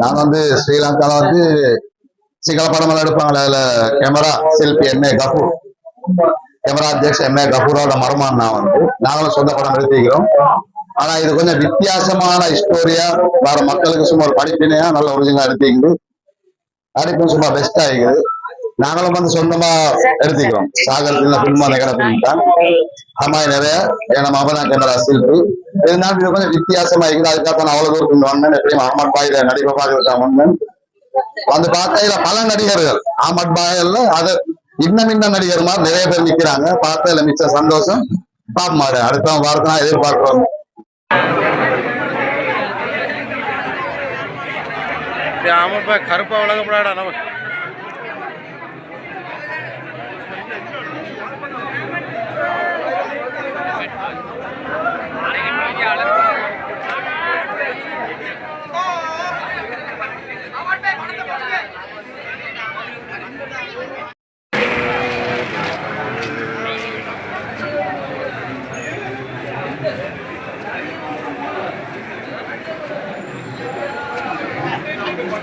நான் வந்து ஸ்ரீலங்கால வந்து சிங்கள படமெல்லாம் எடுப்பாங்களே அதுல camera selfie MA Kapoor camera அத்தியக்ஷ MA கபூரோட மருமான் நான் வந்து. நாங்களும் சொந்த படம் எடுத்திருக்கிறோம். ஆனா இது கொஞ்சம் வித்தியாசமான ஹிஸ்டோரியா வேற மக்களுக்கு சும்மா ஒரு படிப்பினையா நல்ல ஒரிஜினலா எடுத்திக்குது அடிப்பும் சும்மா பெஸ்டா இருக்குது. நாங்களும் வந்து சொந்தமா எடுத்துக்கிறோம். சாகர் சின்ன பில்மா நகர தான் ஆமா நிறைய ஏன்னா மபனா கேமரா சில்பி இருந்தாலும் இது கொஞ்சம் வித்தியாசமா இருக்குது. அதுக்காக நான் அவ்வளவு தூரத்துக்கு இங்க வந்தேன். எப்படியும் அஹமத் பாயில நடிப்பை பார்க்க வந்தேன். வந்து பார்த்தையில பல நடிகர்கள் அஹமத் பாயல்ல அது இன்னும் இன்னும் நடிகர் மாதிரி நிறைய பேர் நிக்கிறாங்க. பார்த்ததுல மிச்ச சந்தோஷம். பாப்பமாடு அடுத்த வாரத்தை நான் எதிர்பார்க்கிறோம். ஆமாப்பா கருப்பா விளக்கப்படாடா நமக்கு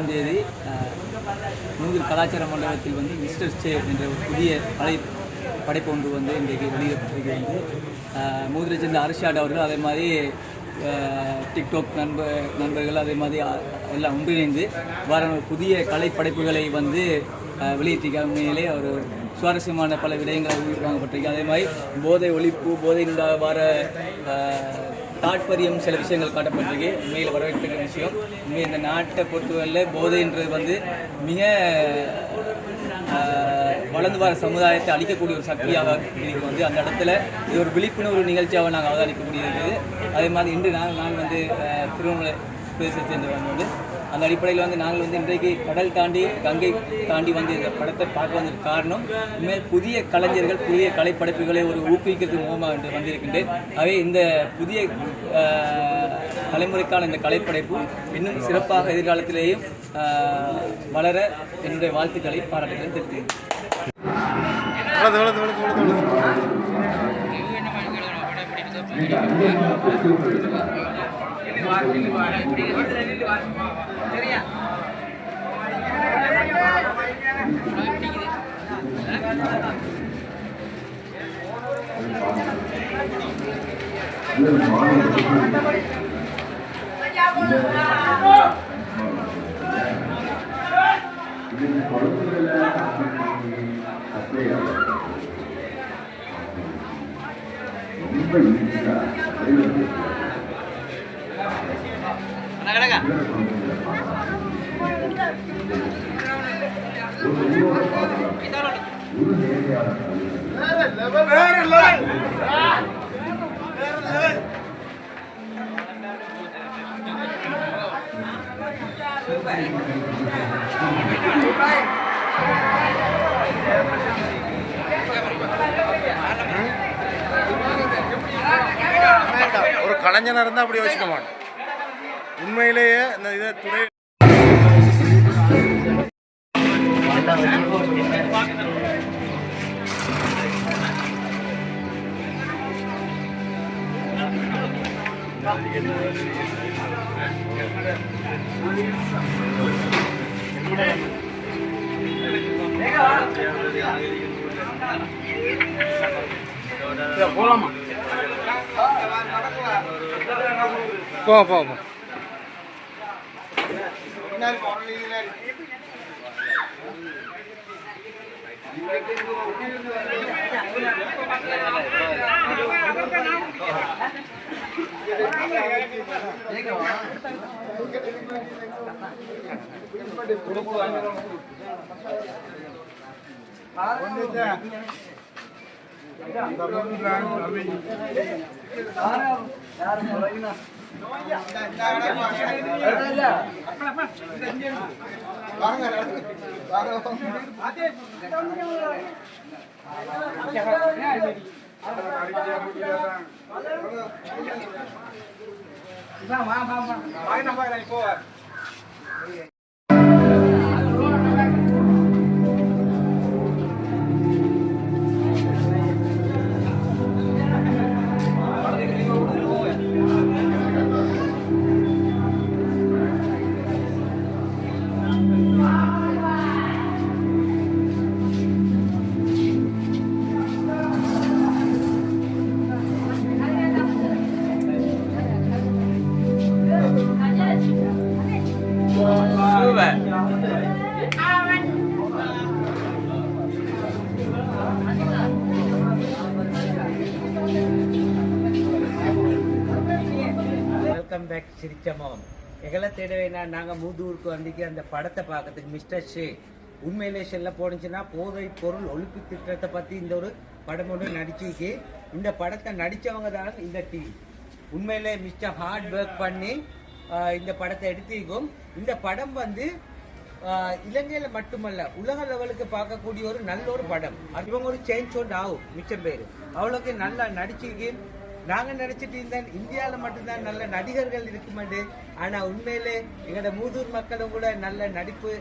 நவம்பர் தேதி மூங்கில் கலாச்சார மண்டபத்தில் வந்து மிஸ்டர் ஸ்டே என்ற ஒரு புதிய கலை படைப்பு ஒன்று வந்து இன்றைக்கு வெளியிடப்பட்டிருக்கு வந்து மூதிரை சேர்ந்த அரசியாட் அவர்கள் அதே மாதிரி டிக்டாக் நண்பர் நண்பர்கள் அதே மாதிரி எல்லாம் ஒன்றிணைந்து வர புதிய கலை படைப்புகளை வந்து வெளியிட்டிருக்காங்க. உண்மையிலே ஒரு சுவாரஸ்யமான பல விடயங்கள் வாங்கப்பட்டிருக்கு. அதே மாதிரி போதை ஒழிப்பு போதையினுடைய வர தாற்பயம் சில விஷயங்கள் காட்டப்பட்டிருக்கு. உண்மையில் வரவேற்கிற விஷயம். உண்மை இந்த நாட்டை பொறுத்தவரையில் போதைன்றது வந்து மிக வளர்ந்து வர சமுதாயத்தை அழிக்கக்கூடிய ஒரு சக்தியாக இருக்கு வந்து அந்த இடத்துல. இது ஒரு விழிப்புணர்வு நிகழ்ச்சியாக நாங்கள் அவதானிக்கக்கூடிய அதே மாதிரி இன்று நான் நான் வந்து ஆஹ், திருவண்ணாமலை பிரதேசத்தை சேர்ந்தவங்க வந்து அந்த அடிப்படையில் வந்து நாங்கள் வந்து இன்றைக்கு கடல் தாண்டி கங்கை தாண்டி வந்து இந்த படத்தை பார்க்க வந்ததுக்கு காரணம் இனிமேல் புதிய கலைஞர்கள் புதிய கலைப்படைப்புகளை ஒரு ஊக்குவிக்கிறதுக்கு மூலமாக என்று வந்திருக்கின்றேன். ஆகவே இந்த புதிய ஆஹ், தலைமுறைக்கான இந்த கலைப்படைப்பு இன்னும் சிறப்பாக எதிர்காலத்திலேயும் ஆஹ், வளர என்னுடைய வாழ்த்துக்களை பாராட்டுகிறேன் ரொம்ப வளர்ந்து வளர்ந்து வளர்ந்து வளர்ந்து வளர்ந்து ஒரு கலைஞனாக இருந்தால் அப்படி யோசிக்க மாட்டேன் உண்மையிலேயே இந்த இதை துறை போ போ போ. ఇన్నారు పవన్ గారు ఇప్పుడు வெல்கம் பேக் சிரித்தமோம் எங்களை தேடவேனா நாங்கள் மூதூருக்கு வந்திக்கி அந்த படத்தை பார்க்கறதுக்கு மிஸ்டர் ஷே உண்மையிலே செல்ல போனுச்சுன்னா போதை பொருள் ஒழிப்பு திட்டத்தை பற்றி இந்த ஒரு படம் ஒன்று நடிச்சிருக்கு. இந்த படத்தை நடித்தவங்க தான் இந்த டீம் உண்மையிலே மிஸ்டர் ஹார்ட் ஒர்க் பண்ணி இந்த படத்தை எடுத்திருக்கோம். இந்த படம் வந்து இலங்கையில் மட்டுமல்ல உலக லெவலுக்கு பார்க்கக்கூடிய ஒரு நல்ல ஒரு படம். இவங்க ஒரு சேஞ்ச் ஒன்று ஆகும் மிச்சம் பேர். அவ்வளோக்கு நல்லா நடிச்சிருக்கு. நாங்கள் நினைச்சிட்டு இருந்தேன் இந்தியாவில் மட்டும்தான் நல்ல நடிகர்கள் இருக்குமாண்டு. ஆனால் உண்மையிலே எங்களோட மூதூர் மக்களும் கூட நல்ல நடிப்பு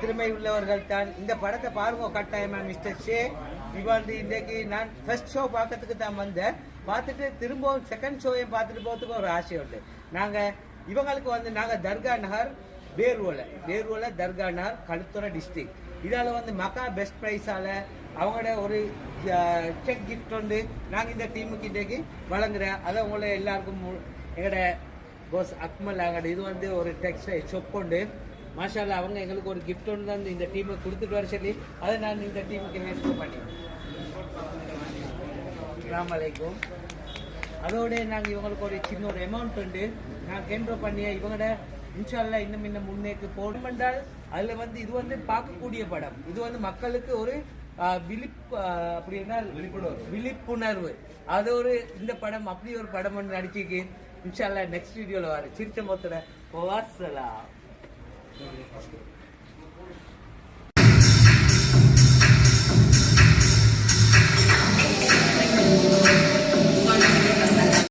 திறமை உள்ளவர்கள் தான். இந்த படத்தை பாருங்க கட்டாயமா மிஸ்டர் ஷே இப்போ வந்து இன்றைக்கு நான் ஃபர்ஸ்ட் ஷோ பார்க்கறதுக்கு தான் வந்தேன். பார்த்துட்டு திரும்பவும் செகண்ட் ஷோவையும் பார்த்துட்டு போகிறதுக்கு ஒரு ஆசை உண்டு. நாங்கள் இவங்களுக்கு வந்து நாங்கள் தர்கா நகர் பேர்வோல பேர்வோல தர்கா நகர் கழுத்துறை டிஸ்ட்ரிக்ட் இதால் வந்து மக்கா பெஸ்ட் ப்ரைஸால் அவங்களோட ஒரு செக் கிஃப்ட் வந்து நாங்கள் இந்த டீமுக்கு இன்றைக்கு வழங்குறேன். அதை உங்களை எல்லாருக்கும் மு- எங்களோட போஸ் அக்மல் அங்கட இது வந்து ஒரு டெக்ஸ்டைல் ஷொப் உண்டு மாஷால அவங்க எங்களுக்கு ஒரு கிஃப்ட் ஒன்று தான் இந்த டீமுக்கு கொடுத்துட்டு வர சொல்லி அதை நான் இந்த டீமுக்கு வேஸ்ட் பண்ணி அஸ்ஸலாமு அதோடய அதோட நாங்கள் இவங்களுக்கு ஒரு சின்ன ஒரு அமௌண்ட் உண்டு. நான் கேன்ட்ரோ பண்ணிய இவங்களோட இன்ஷால்லா இன்னும் இன்னும் முன்னேக்கு போடும் என்றால் அதில் வந்து இது வந்து பார்க்கக்கூடிய படம். இது வந்து மக்களுக்கு ஒரு விழிப் அப்படின்னா விழிப்புணர்வு. விழிப்புணர்வு. அது ஒரு இந்த படம் அப்படி ஒரு படம் ஒன்று நடிச்சிருக்கு. இன்ஷால்லா நெக்ஸ்ட் வீடியோவில் வர சிரிச்ச மொத்தட வாசலாம்